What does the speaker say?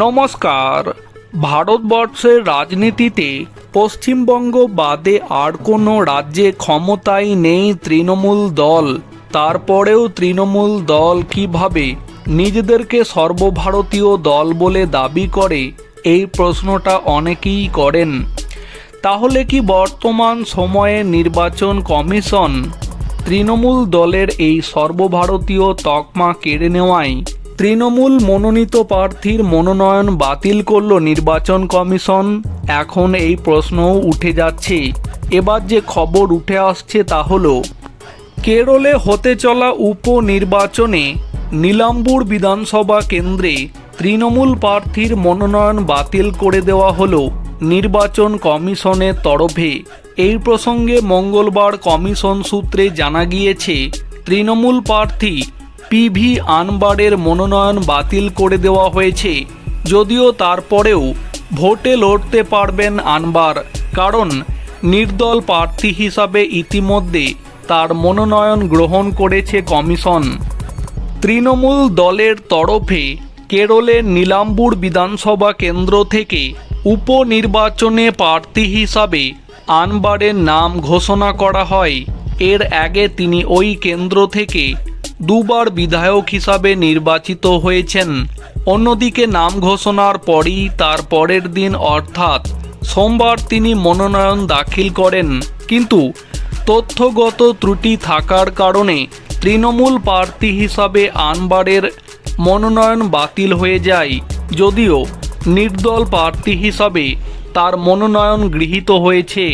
নমস্কার। ভারতবর্ষের রাজনীতিতে পশ্চিমবঙ্গ বাদে আর কোনো রাজ্যে ক্ষমতায় নেই তৃণমূল দল। তারপরেও তৃণমূল দল কীভাবে নিজেদেরকে সর্বভারতীয় দল বলে দাবি করে, এই প্রশ্নটা অনেকেই করেন। তাহলে কি বর্তমান সময়ে নির্বাচন কমিশন তৃণমূল দলের এই সর্বভারতীয় তকমা কেড়ে নেওয়ায় তৃণমূল মনোনীত প্রার্থীর মনোনয়ন বাতিল করল নির্বাচন কমিশন। এখন এই প্রশ্নও উঠে যাচ্ছে। এবার যে খবর উঠে আসছে তা হল, কেরলে হতে চলা উপনির্বাচনে নীলাম্বুর বিধানসভা কেন্দ্রে তৃণমূল প্রার্থীর মনোনয়ন বাতিল করে দেওয়া হলো নির্বাচন কমিশনের তরফে। এই প্রসঙ্গে মঙ্গলবার কমিশন সূত্রে জানা গিয়েছে, তৃণমূল প্রার্থী পিভি আনবারের মনোনয়ন বাতিল করে দেওয়া হয়েছে। যদিও তারপরেও ভোটে লড়তে পারবেন আনবার, কারণ নির্দল প্রার্থী হিসাবে ইতিমধ্যে তার মনোনয়ন গ্রহণ করেছে কমিশন। তৃণমূল দলের তরফে কেরলের নীলাম্বুর বিধানসভা কেন্দ্র থেকে উপনির্বাচনে প্রার্থী হিসাবে আনবারের নাম ঘোষণা করা হয়। এর আগে তিনি ওই কেন্দ্র থেকে দুবার বিধায়ক হিসাবে নির্বাচিত হয়েছেন। অন্যদিকে নাম ঘোষণার পরই তার পরের দিন অর্থাৎ সোমবার তিনি মনোনয়ন দাখিল করেন। কিন্তু তথ্যগত ত্রুটি থাকার কারণে তৃণমূল প্রার্থী হিসাবে আনবারের মনোনয়ন বাতিল হয়ে যায়। যদিও নির্দল প্রার্থী হিসাবে তার মনোনয়ন গৃহীত হয়েছে।